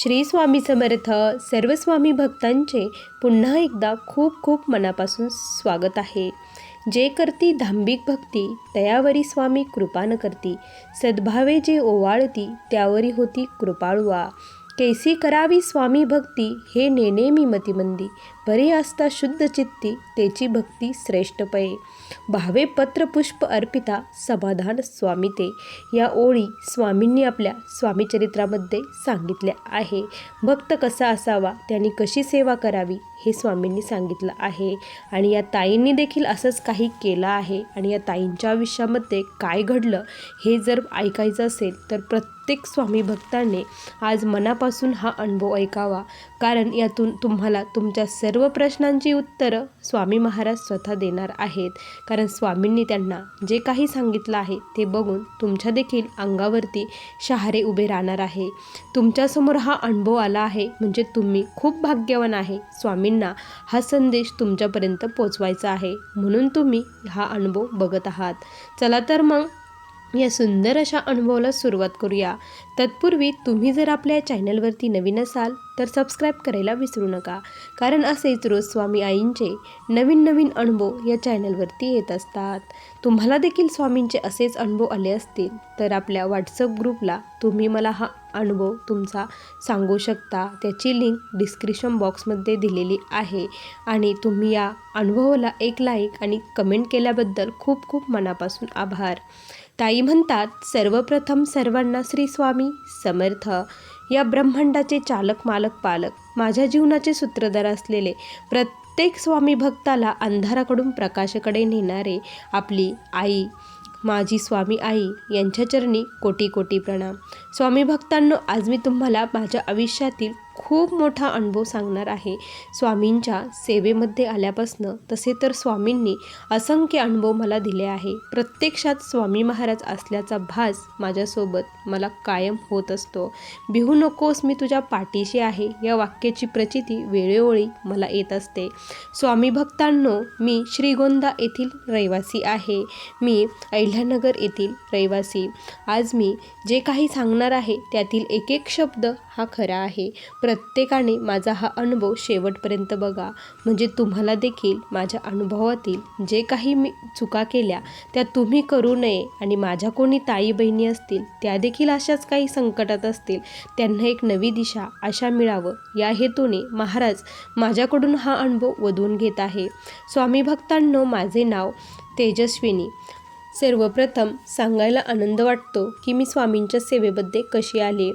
श्री स्वामी समर्थ सर्व स्वामी भक्तांचे पुन्हा एकदा खूप खूप मनापासून स्वागत आहे. जे करती धांबिक भक्ती तयावरी स्वामी कृपान करती. सद्भावे जे ओवाळती त्यावरी होती कृपाळुवा. कैसी करावी स्वामी भक्ती हे नेने मी मतिमंदी. परी असता शुद्ध चित्ती तेची भक्ती श्रेष्ठ पये. भावे पत्र पुष्प अर्पिता समाधान स्वामी ते या ओळी स्वामींनी आपल्या स्वामीचरित्रामध्ये सांगितल्या आहे. भक्त कसा असावा त्यांनी कशी सेवा करावी हे स्वामींनी सांगितलं आहे. आणि या ताईंनी देखील असंच काही केलं आहे. आणि या ताईंच्या आयुष्यामध्ये काय घडलं हे जर ऐकायचं असेल तर प्रत्येक स्वामी भक्ताने आज मनापासून हा अनुभव ऐकावा. कारण यातून तुम्हाला तुमच्या सर्व प्रश्नांची उत्तरं स्वामी महाराज स्वतः देणार आहेत. कारण स्वामींनी त्यांना जे काही सांगितलं आहे ते बघून तुमच्या देखील अंगावरती शहारे उभे राहणार आहे. तुमच्यासमोर हा अनुभव आला आहे म्हणजे तुम्ही खूप भाग्यवान आहे. स्वामींना हा संदेश तुमच्यापर्यंत पोचवायचा आहे. म्हणून तुम्ही हा अनुभव बघत आहात. चला तर मग या सुंदर अशा अनुभवाला सुरुवात करूया. तत्पूर्वी तुम्ही जर आपल्या चॅनलवरती नवीन असाल तर सबस्क्राईब करायला विसरू नका. कारण असेच रोज स्वामी आईंचे नवीन नवीन अनुभव या चॅनलवरती येत असतात. तुम्हाला देखील स्वामींचे असेच अनुभव आले असतील तर आपल्या व्हॉट्सअप ग्रुपला तुम्ही मला हा अनुभव तुमचा सांगू शकता. त्याची लिंक डिस्क्रिप्शन बॉक्समध्ये दिलेली आहे. आणि तुम्ही या अनुभवाला एक लाईक आणि कमेंट केल्याबद्दल खूप खूप मनापासून आभार. ताई म्हणतात सर्वप्रथम सर्वांना श्री स्वामी समर्थ. या ब्रह्मांडाचे चालक मालक पालक माझ्या जीवनाचे सूत्रधार असलेले प्रत्येक स्वामी भक्ताला अंधाराकडून प्रकाशाकडे नेणारे आपली आई माझी स्वामी आई यांच्या चरणी कोटी कोटी प्रणाम. स्वामी भक्तांनो आज मी तुम्हाला माझ्या आयुष्यातील खूप मोठा अनुभव सांगणार आहे. स्वामींच्या सेवेमध्ये आल्यापासनं तसे तर स्वामींनी असंख्य अनुभव मला दिले आहे. प्रत्यक्षात स्वामी महाराज असल्याचा भास माझ्यासोबत मला कायम होत असतो. भिहू नकोस मी तुझ्या पाठीशी आहे या वाक्याची प्रचिती वेळोवेळी मला येत असते. स्वामी भक्तांनो मी श्रीगोंदा येथील रहिवासी आहे. मी अहिल्यानगर येथील रहिवासी. आज मी जे काही सांगणार आहे त्यातील एक एक शब्द हा खरा आहे. प्रत्येकाने माझा हा अनुभव शेवटपर्यंत बघा. म्हणजे तुम्हाला देखील माझ्या अनुभवातील जे काही मी चुका केल्या त्या तुम्ही करू नये आणि माझ्या कोणी ताई बहिणी असतील त्या देखील अशाच काही संकटात असतील त्यांना एक नवी दिशा आशा मिळावं. या हेतूने महाराज माझ्याकडून हा अनुभव वधवून घेत आहे. स्वामी भक्तांनो माझे नाव तेजस्विनी. सर्वप्रथम सांगायला आनंद वाटतो की मी स्वामींच्या सेवेमध्ये कशी आले.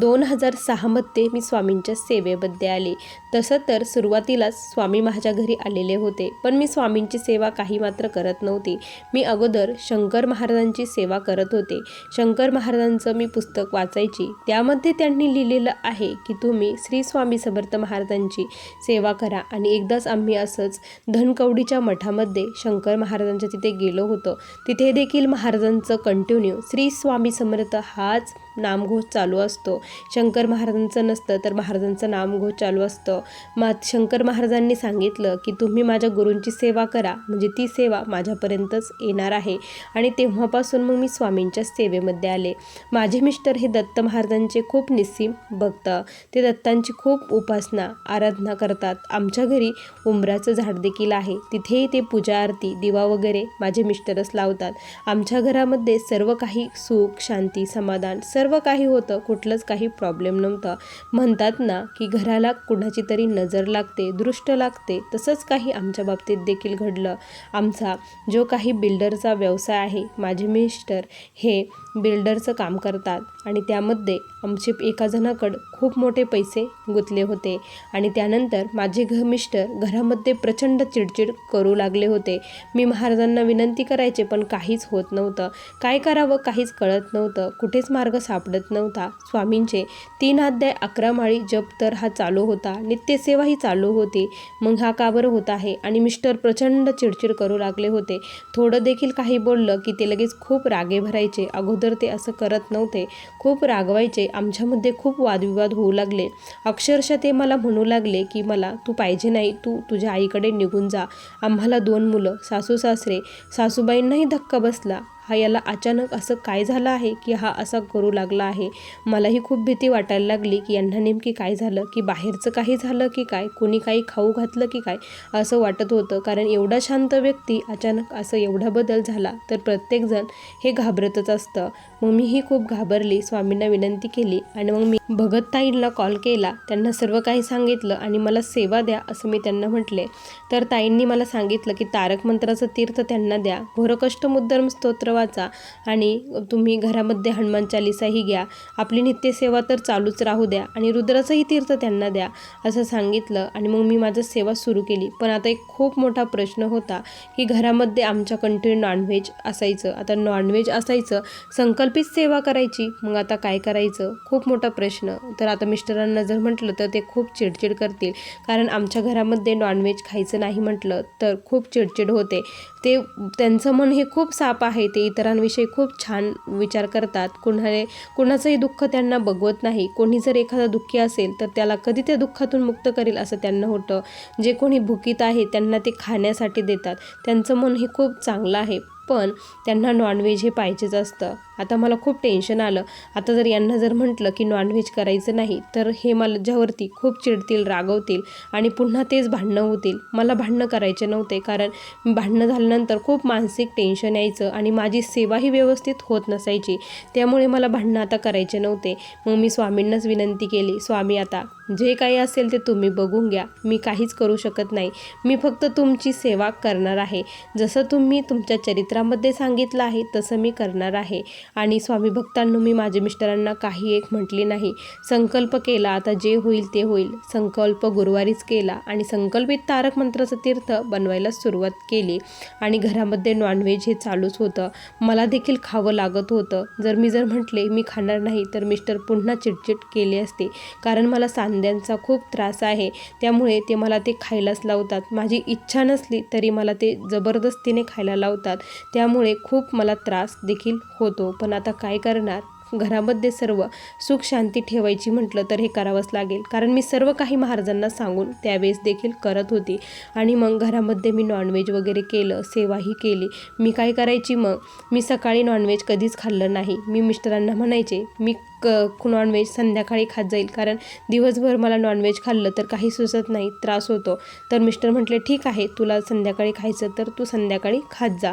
दोन हजार सहामध्ये मी स्वामींच्या सेवेमध्ये आले. तसं तर सुरुवातीलाच स्वामी माझ्या घरी आलेले होते पण मी स्वामींची सेवा काही मात्र करत नव्हती. मी अगोदर शंकर महाराजांची सेवा करत होते. शंकर महाराजांचं मी पुस्तक वाचायची. त्यामध्ये त्यांनी लिहिलेलं आहे की तुम्ही श्री स्वामी समर्थ महाराजांची सेवा करा आणि एकदाच आम्ही असंच धनकवडीच्या मठामध्ये शंकर महाराजांच्या तिथे गेलो होतो. तिथे देखील महाराजांचं कंटिन्यू श्री स्वामी समर्थ हाच नामघोष चालू असतो. शंकर महाराजांचं नसतं तर महाराजांचं नामघोष चालू असतं. मा शंकर महाराजांनी सांगितलं की तुम्ही माझ्या गुरूंची सेवा करा. म्हणजे ती सेवा माझ्यापर्यंतच येणार आहे. आणि तेव्हापासून मग मी स्वामींच्या सेवेमध्ये आले. माझे मिस्टर हे दत्त महाराजांचे खूप निस्सीम भक्त. ते दत्तांची खूप उपासना आराधना करतात. आमच्या घरी उंबराचं झाड देखील आहे. तिथेही ते पूजा आरती दिवा वगैरे माझे मिस्टरच लावतात. आमच्या घरामध्ये सर्व काही सुख शांती समाधान सर्व सर्व काही होतं कुठलंच काही प्रॉब्लेम नव्हता. म्हणतात ना की घराला कुणाची तरी नजर लागते दृष्ट लागते. तसंच काही आमच्या बाबतीत देखील घडलं. आमचा जो काही बिल्डरचा व्यवसाय आहे माझे मिस्टर हे बिल्डरचं काम करतात आणि त्यामध्ये आमचे एका जणाकडं खूप मोठे पैसे गुंतले होते आणि त्यानंतर माझे घ मिस्टर घरामध्ये प्रचंड चिडचिड करू लागले होते. मी महाराजांना विनंती करायचे पण काहीच होत नव्हतं. काय करावं काहीच कळत नव्हतं. कुठेच मार्ग सापडत नव्हता. स्वामींचे तीन अध्याय अकरा माळी जप तर हा चालू होता. नित्यसेवाही चालू होती. मग हा का बरं होत आहे? आणि मिस्टर प्रचंड चिडचिड करू लागले होते. थोडं देखील काही बोललं की ते लगेच खूप रागे भरायचे. अगोदर ते असं करत नव्हते. खूप रागवायचे. आमच्यामध्ये खूप वादविवाद होऊ लागले. अक्षरशः ते मला म्हणू लागले की मला तू पाहिजे नाही. तू तुझ्या आईकडे निघून जा. आम्हाला दोन मुलं सासू सासरे. सासूबाईंनाही धक्का बसला. हा याला अचानक असं काय झालं आहे की हा असा करू लागला आहे? मलाही खूप भीती वाटायला लागली की यांना नेमकी काय झालं? की बाहेरचं काही झालं की काय? कोणी काही खाऊ घातलं की काय? असं वाटत होतं. कारण एवढा शांत व्यक्ती अचानक असं एवढा बदल झाला तर प्रत्येकजण हे घाबरतच असतं. मग मीही खूप घाबरली. स्वामींना विनंती केली आणि मग मी भगतताईंना कॉल केला. त्यांना सर्व काही सांगितलं आणि मला सेवा द्या असं मी त्यांना म्हटले. तर ताईंनी मला सांगितलं की तारक मंत्राचं तीर्थ त्यांना द्या. घोरकष्टमुद्धर्म स्तोत्र वाचा आणि तुम्ही घरामध्ये हनुमान चालिसाही घ्या. आपली नित्यसेवा तर चालूच राहू द्या आणि रुद्राचंही तीर्थ त्यांना द्या असं सांगितलं आणि मग मी माझं सेवा सुरू केली. पण आता एक खूप मोठा प्रश्न होता की घरामध्ये आमच्या कंटिन्यू नॉनव्हेज असायचं. आता नॉनव्हेज असायचं संकल्पित सेवा करायची मग आता काय करायचं? खूप मोठा प्रश्न. तर आता मिस्टरांना जर म्हटलं तर ते खूप चिडचिड करतील. कारण आमच्या घरामध्ये नॉनव्हेज खायचं नाही म्हटलं तर खूप चिडचिड होते. ते त्यांचं मन हे खूप साप आहे ते इतरांविषयी खूप छान विचार करतात. कुणाले कुणाचंही दुःख त्यांना बघवत नाही. कोणी जर एखादा दुःखी असेल तर त्याला कधी त्या दुःखातून मुक्त करेल असं त्यांना होतं. जे कोणी भुकीत आहे त्यांना ते खाण्यासाठी देतात. त्यांचं मन हे खूप चांगलं आहे पण त्यांना नॉनव्हेज हे पाहिजेच असतं. आता मला खूप टेन्शन आलं. आता जर यांना जर म्हटलं की नॉनव्हेज करायचं नाही तर हे मला ज्यावरती खूप चिडतील रागवतील आणि पुन्हा तेच भांडणं होतील. मला भांडणं करायचे नव्हते कारण भांडणं झाल्यानंतर खूप मानसिक टेन्शन यायचं आणि माझी सेवाही व्यवस्थित होत नसायची. त्यामुळे मला भांडणं आता करायचे नव्हते. मग मी स्वामींनाच विनंती केली स्वामी आता जे काही असेल ते तुम्ही बघून घ्या. मी काहीच करू शकत नाही. मी फक्त तुमची सेवा करणार आहे. जसं तुम्ही तुमच्या चरित्रामध्ये सांगितलं आहे तसं मी करणार आहे. आणि स्वामी भक्तांनो मी माझ्या मिस्टरांना काही एक म्हटले नाही. संकल्प केला आता जे होईल ते होईल. संकल्प गुरुवारीच केला आणि संकल्पित तारक मंत्राचं तीर्थ बनवायला सुरुवात केली. आणि घरामध्ये नॉनव्हेज हे चालूच होतं. मला देखील खावं लागत होतं. जर मी जर म्हटले मी खाणार नाही तर मिस्टर पुन्हा चिडचिड केले असते. कारण मला सांध्यांचा खूप त्रास आहे. त्यामुळे ते मला ते खायलाच लावतात. माझी इच्छा नसली तरी मला ते जबरदस्तीने खायला लावतात. त्यामुळे खूप मला त्रास देखील होतो. पण आता काय करणार? घरामध्ये सर्व सुख शांती ठेवायची म्हटलं तर हे करावंच लागेल. कारण मी सर्व काही महाराजांना सांगून त्यावेळेस देखील करत होती. आणि मग घरामध्ये मी नॉनव्हेज वगैरे केलं सेवाही केली. मी काय करायची मग? मी सकाळी नॉनव्हेज कधीच खाल्लं नाही. मी मिस्टरांना म्हणायचे मी क नॉनव्हेज संध्याकाळी खात जाईल. कारण दिवसभर मला नॉनव्हेज खाल्लं तर काही सुचत नाही त्रास होतो. तर मिस्टर म्हटले ठीक आहे तुला संध्याकाळी खायचं तर तू संध्याकाळी खात जा.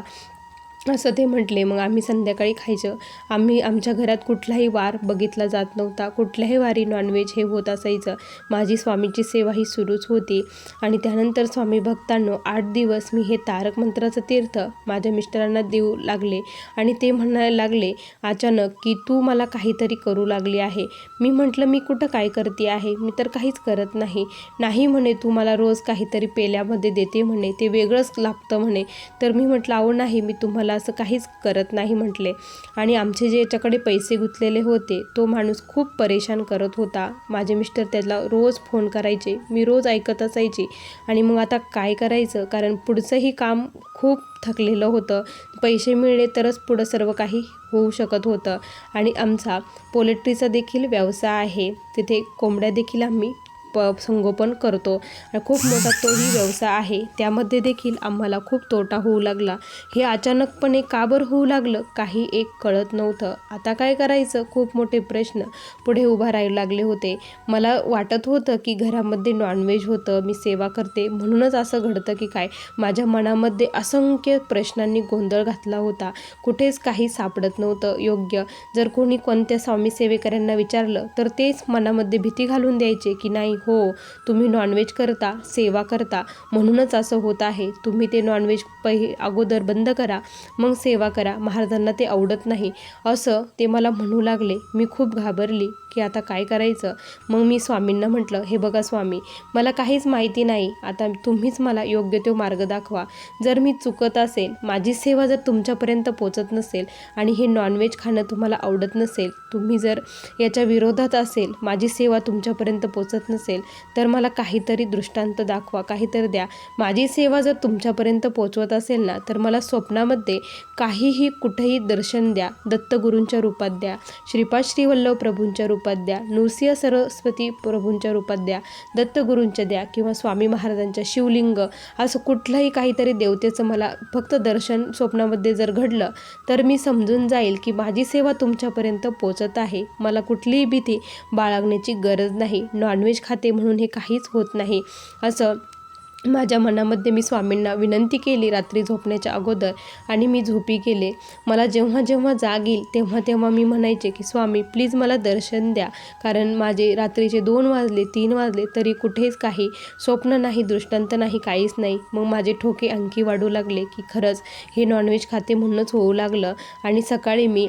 असं ते म्हटले मग आम्ही संध्याकाळी खायचं. आम्ही आमच्या घरात कुठलाही वार बघितला जात नव्हता. कुठल्याही वारी नॉनव्हेज हे होत असायचं. माझी स्वामीची सेवा ही सुरूच होती. आणि त्यानंतर स्वामी भक्तांनो आठ दिवस मी हे तारक मंत्राचं तीर्थ माझ्या मिस्टरांना देऊ लागले. आणि ते म्हणायला लागले अचानक की तू मला काहीतरी करू लागली आहे. मी म्हटलं मी कुठं काय करते आहे? मी तर काहीच करत नाही. नाही म्हणे तू मला रोज काहीतरी पेल्यामध्ये देते म्हणे. ते वेगळंच लागतं म्हणे. तर मी म्हटलं अहो नाही. मी तुम्हाला असं काहीच करत नाही म्हटले. आणि आमचे जे याच्याकडे पैसे गुंतलेले होते तो माणूस खूप परेशान करत होता. माझे मिस्टर त्याला रोज फोन करायचे मी रोज ऐकत असायची. आणि मग आता काय करायचं? कारण पुढचंही काम खूप थकलेलं होतं. पैसे मिळले तरच पुढं सर्व काही होऊ शकत होतं. आणि आमचा पोल्ट्रीचा देखील व्यवसाय आहे. तिथे कोंबड्या देखील आम्ही प संगोपन करतो. खूप मोठा तोही व्यवसाय आहे. त्यामध्ये देखील आम्हाला खूप तोटा होऊ लागला. हे अचानकपणे का बरं होऊ लागलं? काही एक कळत नव्हतं. आता काय करायचं? खूप मोठे प्रश्न पुढे उभा राहायला लागले होते. मला वाटत होतं की घरामध्ये नॉनव्हेज होतं मी सेवा करते. म्हणूनच असं घडतं की काय? माझ्या मनामध्ये असंख्य प्रश्नांनी गोंधळ घातला होता. कुठेच काही सापडत नव्हतं. योग्य जर कोणी कोणत्या स्वामी सेवेकऱ्यांना विचारलं तर तेच मनामध्ये भीती घालून द्यायचे की नाही हो तुम्ही नॉनव्हेज करता सेवा करता. म्हणूनच असं होत आहे. तुम्ही ते नॉनव्हेज पहि अगोदर बंद करा मग सेवा करा. महाराजांना ते आवडत नाही. असं ते मला म्हणू लागले. मी खूप घाबरली की आता काय करायचं? मग मी स्वामींना म्हटलं हे बघा स्वामी मला काहीच माहिती नाही. आता तुम्हीच मला योग्य तो मार्ग दाखवा. जर मी चुकत असेल माझी सेवा जर तुमच्यापर्यंत पोचत नसेल आणि हे नॉनव्हेज खाणं तुम्हाला आवडत नसेल तुम्ही जर याच्या विरोधात असेल माझी सेवा तुमच्यापर्यंत पोचत नसेल असेल तर मला काहीतरी दृष्टांत दाखवा काहीतरी द्या. माझी सेवा जर तुमच्यापर्यंत पोचवत असेल ना तर मला स्वप्नामध्ये काहीही कुठेही दर्शन द्या. दत्तगुरूंच्या रूपात द्या. श्रीपाद श्रीवल्लभ प्रभूंच्या रूपात द्या. नृसिंह सरस्वती प्रभूंच्या रूपात द्या. दत्तगुरूंच्या द्या किंवा स्वामी महाराजांच्या शिवलिंग असं कुठलंही काहीतरी देवतेचं मला फक्त दर्शन स्वप्नामध्ये जर घडलं तर मी समजून जाईल की माझी सेवा तुमच्यापर्यंत पोचत आहे. मला कुठलीही भीती बाळगण्याची गरज नाही. नॉनव्हेज खात म्हणून हे काहीच होत नाही. असं माझ्या मनामध्ये मी स्वामींना विनंती केली रात्री झोपण्याच्या अगोदर आणि मी झोपी गेले. मला जेव्हा जेव्हा जाग येईल तेव्हा तेव्हा मी म्हणायचे की स्वामी प्लीज मला दर्शन द्या. कारण माझे रात्रीचे दोन वाजले तीन वाजले तरी कुठेच काही स्वप्न नाही दृष्टांत नाही काहीच नाही. मग माझे ठोके आणखी वाढू लागले की खरंच हे नॉनव्हेज खाते म्हणूनच होऊ लागलं. आणि सकाळी मी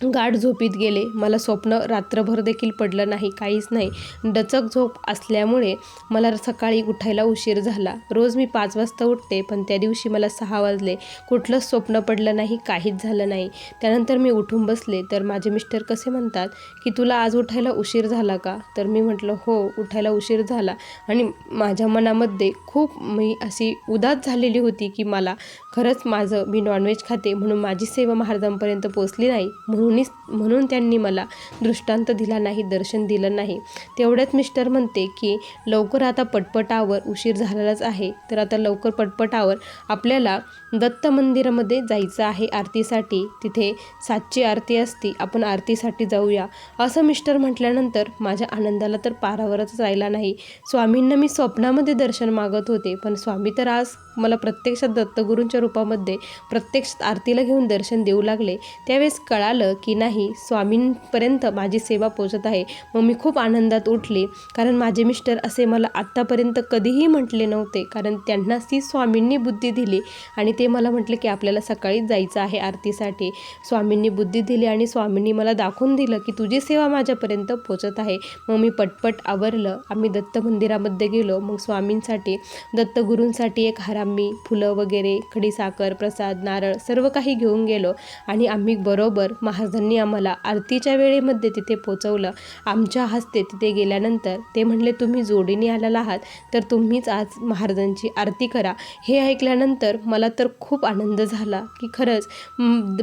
गाढ झोपीत गेले. मला स्वप्न रात्रभर देखील पडलं नाही काहीच नाही. डचक झोप असल्यामुळे मला सकाळी उठायला उशीर झाला. रोज मी पाच वाजता उठते पण त्या दिवशी मला सहा वाजले. कुठलंच स्वप्न पडलं नाही काहीच झालं नाही. त्यानंतर मी उठून बसले. तर माझे मिस्टर कसे म्हणतात की तुला आज उठायला उशीर झाला का? तर मी म्हटलं हो उठायला उशीर झाला. आणि माझ्या मनामध्ये खूप मी अशी उदास झालेली होती की मला खरंच माझं मी नॉनव्हेज खाते म्हणून माझी सेवा महाराजांपर्यंत पोचली नाही म्हणून म्हणूनच म्हणून त्यांनी मला दृष्टांत दिला नाही दर्शन दिलं नाही. तेवढ्यात मिस्टर म्हणते की लवकर आता पटपटावर उशीर झालेलाच आहे. तर आता लवकर पटपटावर आपल्याला दत्त मंदिरामध्ये जायचं आहे आरतीसाठी. तिथे सातची आरती असती आपण आरतीसाठी जाऊया. असं मिस्टर म्हटल्यानंतर माझ्या आनंदाला तर पारावरच राहिला नाही. स्वामींना मी स्वप्नामध्ये दर्शन मागत होते पण स्वामी तर आज मला प्रत्यक्षात दत्तगुरूंच्या रूपामध्ये प्रत्यक्ष आरतीला घेऊन दर्शन देऊ लागले. त्यावेळेस कळालं की नाही स्वामींपर्यंत माझी सेवा पोचत आहे. मग मी खूप आनंदात उठले. कारण माझे मिस्टर असे मला आत्तापर्यंत कधीही म्हटले नव्हते. कारण त्यांना ती स्वामींनी बुद्धी दिली आणि ते मला म्हटले की आपल्याला सकाळीच जायचं आहे आरतीसाठी. स्वामींनी बुद्धी दिली आणि स्वामींनी मला दाखवून दिलं की तुझी सेवा माझ्यापर्यंत पोचत आहे. मग मी पटपट आवरलं. आम्ही दत्त मंदिरामध्ये गेलो. मग स्वामींसाठी दत्तगुरूंसाठी एक हरामी फुलं वगैरे खडीसाखर प्रसाद नारळ सर्व काही घेऊन गेलो. आणि आम्ही बरोबर महाराजांनी आम्हाला आरतीच्या वेळेमध्ये तिथे पोचवलं. आमच्या हस्ते तिथे गेल्यानंतर ते म्हणले तुम्ही जोडीने आलेला आहात तर तुम्हीच आज महाराजांची आरती करा. हे ऐकल्यानंतर मला तर खूप आनंद झाला की खरंच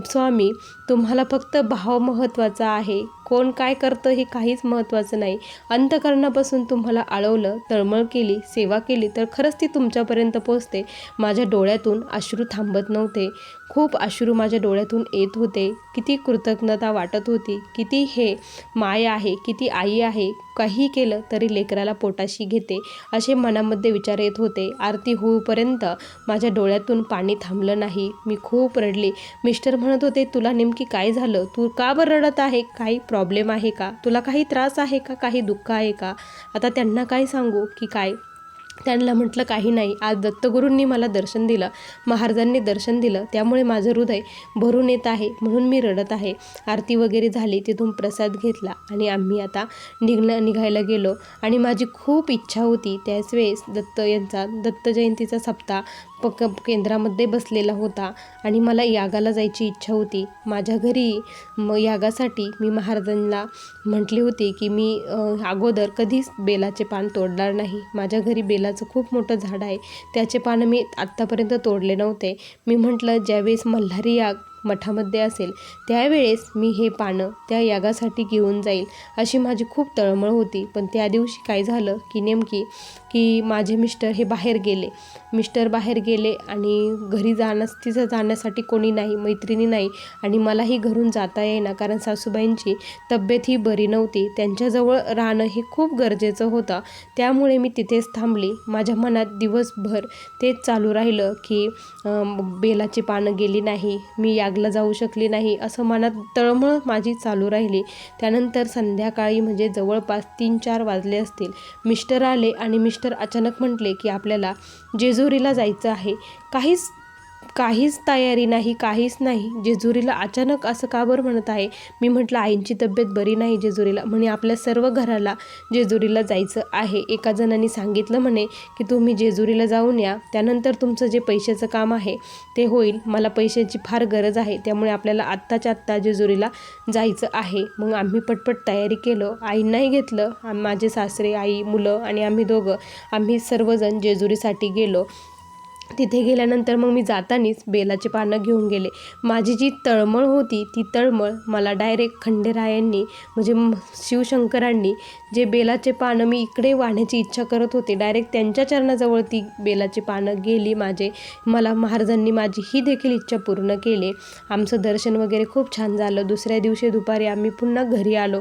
स्वामी तुम्हाला फक्त भाव महत्त्वाचा आहे कोण काय करतं हे काहीच महत्त्वाचं नाही. अंतकरणापासून तुम्हाला आळवलं तळमळ केली सेवा केली तर खरंच ती तुमच्यापर्यंत पोचते माझ्या डोळ्यातून अश्रू थांबत नव्हते. खूप अश्रू माझ्या डोळ्यातून येत होते. किती कृतज्ञता वाटत होती. किती हे माय आहे किती आई आहे काही केलं तरी लेकराला पोटाशी घेते असे मनामध्ये विचार येत होते. आरती होईपर्यंत माझ्या डोळ्यातून पाणी थांबलं नाही. मी खूप रडले. मिस्टर म्हणत होते तुला नेमकी काय झालं? तू का बरं रडत आहे? काही प्रॉब्लेम आहे का? तुला काही त्रास आहे का? काही दुःख आहे का? आता त्यांना काय सांगू की काय? त्यांना म्हटलं काही नाही. आज दत्तगुरूंनी मला दर्शन दिलं. महाराजांनी दर्शन दिलं. त्यामुळे माझं हृदय भरून येत आहे. म्हणून मी रडत आहे. आरती वगैरे झाली. तिथून प्रसाद घेतला. आणि आम्ही आता निघणं निघायला गेलो. आणि माझी खूप इच्छा होती. त्याच वेळेस दत्त यांचा दत्त जयंतीचा सप्ताह पक केंद्रामध्ये बसलेला होता आणि मला यागाला जायची इच्छा होती. माझ्या घरी म यागासाठी मी महाराजांना म्हटली होती की मी अगोदर कधीच बेलाचे पान तोडणार नाही. माझ्या घरी बेलाचं खूप मोठं झाड आहे. त्याचे पानं मी आत्तापर्यंत तोडले नव्हते. मी म्हटलं ज्यावेळेस मल्हारी याग मठामध्ये असेल त्यावेळेस मी हे पानं त्या यागासाठी घेऊन जाईल अशी माझी खूप तळमळ होती. पण त्या दिवशी काय झालं की नेमकी की माझे मिस्टर हे बाहेर गेले. मिस्टर बाहेर गेले आणि घरी जाण्यास तिथं जाण्यासाठी कोणी नाही मैत्रिणी नाही आणि मलाही घरून जाता येईना. कारण सासूबाईंची तब्येत ही बरी नव्हती. त्यांच्याजवळ राहणं हे खूप गरजेचं होतं. त्यामुळे मी तिथेच थांबली. माझ्या मनात दिवसभर तेच चालू राहिलं की बेलाची पानं गेली नाही. मी या यागला जाऊ शकली नाही असं मनात तळमळ माझी चालू राहिली. त्यानंतर संध्याकाळी म्हणजे जवळपास तीन चार वाजले असतील. मिस्टर आले आणि मिस्टर अचानक म्हटले की आपल्याला जेजुरीला जायचं आहे. काहीच काहीच तयारी नाही काहीच नाही. जेजुरीला अचानक असं का बरं म्हणत आहे? मी म्हटलं आईंची तब्येत बरी नाही जेजुरीला. म्हणे आपल्या सर्व घराला जेजुरीला जायचं आहे. एका जणांनी सांगितलं म्हणे की तुम्ही जेजुरीला जाऊन या. त्यानंतर तुमचं जे पैशाचं काम आहे ते होईल. मला पैशाची फार गरज आहे. त्यामुळे आपल्याला आत्ताच्या आत्ता जेजुरीला जायचं आहे. मग आम्ही पटपट तयारी केलं. आईंनाही घेतलं. माझे सासरे आई मुलं आणि आम्ही दोघं आम्ही सर्वजण जेजुरीसाठी गेलो. तिथे गेल्यानंतर मग मी जातानीच बेलाचे पानं घेऊन गेले. माझी जी तळमळ होती ती तळमळ मला डायरेक्ट खंडेरायांनी म्हणजे शिवशंकरांनी जे बेलाचे पानं मी इकडे वाहण्याची इच्छा करत होते डायरेक्ट त्यांच्या चरणाजवळ ती बेलाची पानं गेली माझे. मला महाराजांनी माझी ही देखील इच्छा पूर्ण केली. आमचं दर्शन वगैरे खूप छान झालं. दुसऱ्या दिवशी दुपारी आम्ही पुन्हा घरी आलो.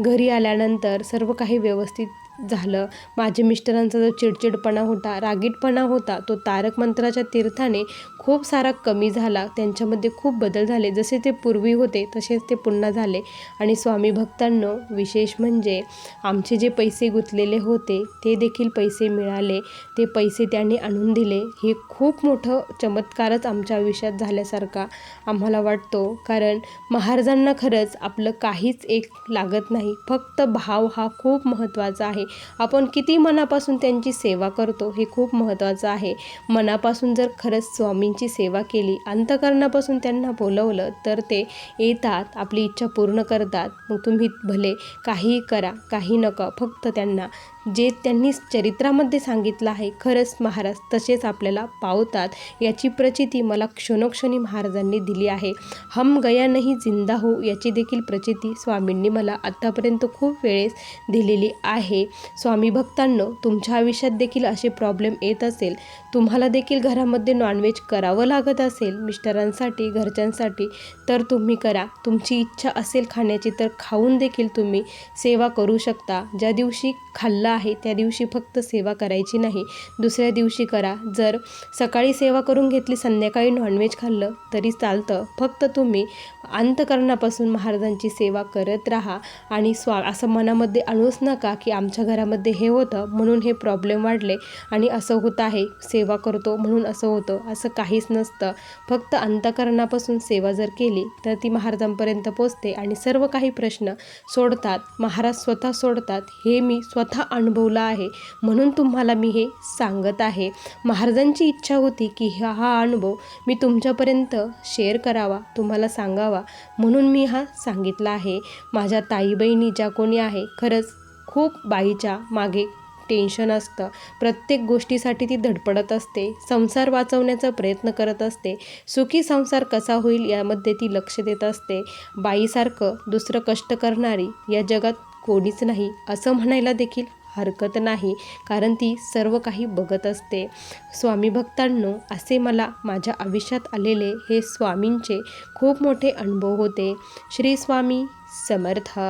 घरी आल्यानंतर सर्व काही व्यवस्थित झालं. माझ्या मिस्टरांचा जो चिडचिडपणा होता रागीटपणा होता तो तारक मंत्राच्या तीर्थाने खूप सारा कमी झाला. त्यांच्यामध्ये खूप बदल झाले. जसे ते पूर्वी होते तसेच ते पुन्हा झाले. आणि स्वामी भक्तांनो विशेष म्हणजे आमचे जे पैसे गुंतलेले होते ते देखील पैसे मिळाले. ते पैसे त्यांनी आणून दिले. हे खूप मोठं चमत्कारच आमच्या आयुष्यात झाल्यासारखा आम्हाला वाटतो. कारण महाराजांना खरंच आपलं काहीच एक लागत नाही. फक्त भाव हा खूप महत्त्वाचा आहे. आपण किती मनापासून त्यांची सेवा करतो हे खूप महत्त्वाचं आहे. मनापासून जर खरंच स्वामींची सेवा केली अंतकरणापासून त्यांना बोलवलं तर ते येतात आपली इच्छा पूर्ण करतात. मग तुम्ही भले काहीही करा काही नका फक्त त्यांना जे त्यांनी चरित्रामध्ये सांगितलं आहे खरंच महाराज तसेच आपल्याला पावतात याची प्रचिती मला क्षणोक्षणी महाराजांनी दिली आहे. हम गया नाही जिंदा हो याची देखील प्रचिती स्वामींनी मला आत्तापर्यंत खूप वेळेस दिलेली आहे. स्वामी भक्तांनो तुमच्या आयुष्यात देखील असे प्रॉब्लेम येत असेल. तुम्हाला देखील घरामध्ये नॉनव्हेज करावं लागत असेल मिस्टरांसाठी घरच्यांसाठी तर तुम्ही करा. तुमची इच्छा असेल खाण्याची तर खाऊन देखील तुम्ही सेवा करू शकता. ज्या दिवशी खाल्लं आहे त्या दिवशी फक्त सेवा करायची नाही. दुसऱ्या दिवशी करा. जर सकाळी सेवा करून घेतली संध्याकाळी नॉनव्हेज खाल्लं तरी चालतं. फक्त तुम्ही अंतकरणापासून महाराजांची सेवा करत राहा आणि स्वा असं मनामध्ये आणूच नका की आमच्या घरामध्ये हे होतं म्हणून हे प्रॉब्लेम वाढले आणि असं होत आहे सेवा करतो म्हणून असं होतं असं काहीच नसतं. फक्त अंतकरणापासून सेवा जर केली तर ती महाराजांपर्यंत पोचते आणि सर्व काही प्रश्न सोडतात. महाराज स्वतः सोडतात हे मी स्वतः अनुभवला आहे. म्हणून तुम्हाला मी हे सांगत आहे. महाराजांची इच्छा होती की हा हा अनुभव मी तुमच्यापर्यंत शेअर करावा तुम्हाला सांगावा. म्हणून मी हा सांगितला आहे. माझ्या ताई बहिणी ज्या कोणी आहे खरंच खूप बाईच्या मागे टेन्शन असतं. प्रत्येक गोष्टीसाठी ती धडपडत असते. संसार वाचवण्याचा प्रयत्न करत असते. सुखी संसार कसा होईल यामध्ये ती लक्ष देत असते. बाईसारखं दुसरं कष्ट करणारी या जगात कोणीच नाही असं म्हणायला देखील हरकत नाही. कारण ती सर्व काही बघत असते. स्वामी भक्तांनो असे मला माझ्या आयुष्यात आलेले हे स्वामींचे खूप मोठे अनुभव होते. श्री स्वामी समर्थ.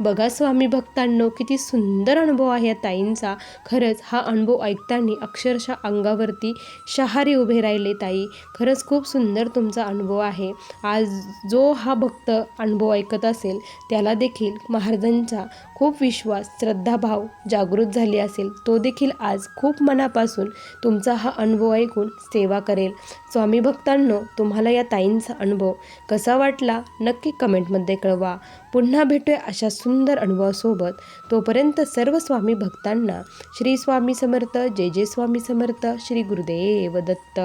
बघा स्वामी भक्तांनो किती सुंदर अनुभव आहे या ताईंचा. खरंच हा अनुभव ऐकताना अक्षरशः अंगावरती शहारे उभे राहिले ताई. खरंच खूप सुंदर तुमचा अनुभव आहे. आज जो हा भक्त अनुभव ऐकत असेल त्याला देखील महाराजांचा खूप विश्वास श्रद्धाभाव जागृत झाली असेल. तो देखील आज खूप मनापासून तुमचा हा अनुभव ऐकून सेवा करेल. स्वामी भक्तांनो तुम्हाला या ताईंचा अनुभव कसा वाटला? नक्की कमेंटमध्ये कळवा. पुन्हा भेटूया अशा सुंदर अनुभवासोबत तोपर्यंत सर्व स्वामी भक्तांना श्री स्वामी समर्थ जय जय स्वामी समर्थ श्री गुरुदेव दत्त.